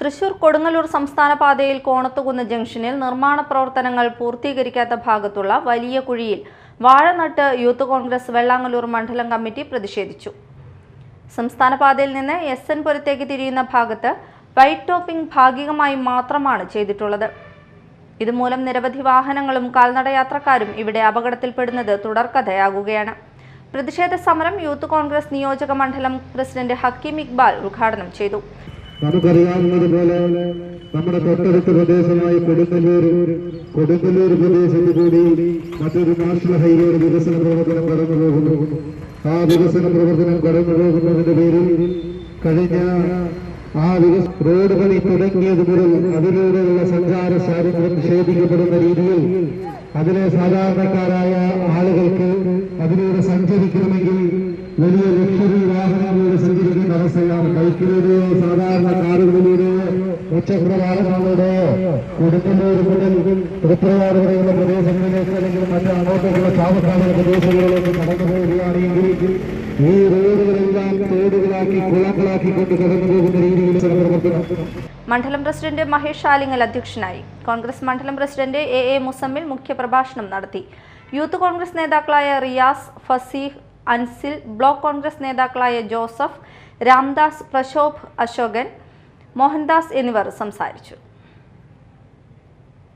തൃശൂർ കൊടുങ്ങല്ലൂർ സംസ്ഥാന പാതയിൽ കോണത്തുകുന്ന് ജംഗ്ഷനിൽ നിർമ്മാണ പ്രവർത്തനങ്ങൾ പൂർത്തീകരിക്കാത്ത ഭാഗത്തുള്ള വലിയ കുഴിയിൽ വാഴനട്ട് യൂത്ത് കോൺഗ്രസ് വെള്ളാങ്ങല്ലൂർ മണ്ഡലം കമ്മിറ്റി പ്രതിഷേധിച്ചു. സംസ്ഥാന പാതയിൽ നിന്ന് എസ് എൻ പുരത്തേക്ക് തിരിയുന്ന ഭാഗത്ത് വൈറ്റ് ടോപ്പിംഗ് ഭാഗികമായി മാത്രമാണ് ചെയ്തിട്ടുള്ളത്. ഇതുമൂലം നിരവധി വാഹനങ്ങളും കാൽനടയാത്രക്കാരും ഇവിടെ അപകടത്തിൽപ്പെടുന്നത് തുടർക്കഥയാകുകയാണ്. പ്രതിഷേധ സമരം യൂത്ത് കോൺഗ്രസ് നിയോജക മണ്ഡലം പ്രസിഡന്റ് ഹക്കീം ഇക്ബാൽ ഉദ്ഘാടനം ചെയ്തു. നമുക്കറിയാവുന്നതുപോലെ നമ്മുടെ തൊട്ടടുത്ത പ്രദേശമായ കൊടുങ്ങല്ലൂർ കൊടുങ്ങല്ലൂർ പ്രദേശത്ത് കൂടി മറ്റൊരു നാഷണൽ ഹൈവേയുടെ വികസന പ്രവർത്തനം കടന്നു പോകുന്നു. ആ വികസന പ്രവർത്തനം കടന്നു പോകുന്നതിന്റെ പേരിൽ കഴിഞ്ഞ ആ വികസ റോഡ് പണി തുടങ്ങിയത് മുതൽ അതിലൂടെയുള്ള സഞ്ചാര സ്വാതന്ത്ര്യം നിഷേധിക്കപ്പെടുന്ന രീതിയിൽ അതിലെ സാധാരണക്കാരായ ആളുകൾക്ക് അതിലൂടെ സഞ്ചരിക്കണമെങ്കിൽ വലിയ സഞ്ചരിക്കുന്ന അവസ്ഥയാണ് ബൈക്കിലൂടെയോ സാധാരണ കാറുകളിലൂടെയോ ഉച്ചപ്രവാഹങ്ങളിലൂടെയോ കൊടുങ്ങല്ലൂർ മുതൽ തൃപ്രവാർ വരെയുള്ള പ്രദേശങ്ങളിലേക്ക് അല്ലെങ്കിൽ മറ്റ് അങ്ങോട്ടേക്കുള്ള ചാവക്കാടുള്ള പ്രദേശങ്ങളിലേക്ക് കടന്നു പോവുകയാണെങ്കിൽ ഈ റോഡുകളെല്ലാം തോടുകളാക്കി കുളങ്ങളാക്കിക്കൊണ്ട് കടന്നു പോകുന്ന രീതിയിൽ പ്രവർത്തനം മണ്ഡലം പ്രസിഡന്റ് മഹേഷ് ആലിങ്ങൽ അധ്യക്ഷനായി. കോൺഗ്രസ് മണ്ഡലം പ്രസിഡന്റ് എ എ മുസമ്മിൽ മുഖ്യപ്രഭാഷണം നടത്തി. യൂത്ത് കോൺഗ്രസ് നേതാക്കളായ റിയാസ് ഫസീഹ് അൻസിൽ ബ്ലോക്ക് കോൺഗ്രസ് നേതാക്കളായ ജോസഫ് രാംദാസ് പ്രശോഭ് അശോകൻ മോഹൻദാസ് എന്നിവർ സംസാരിച്ചു.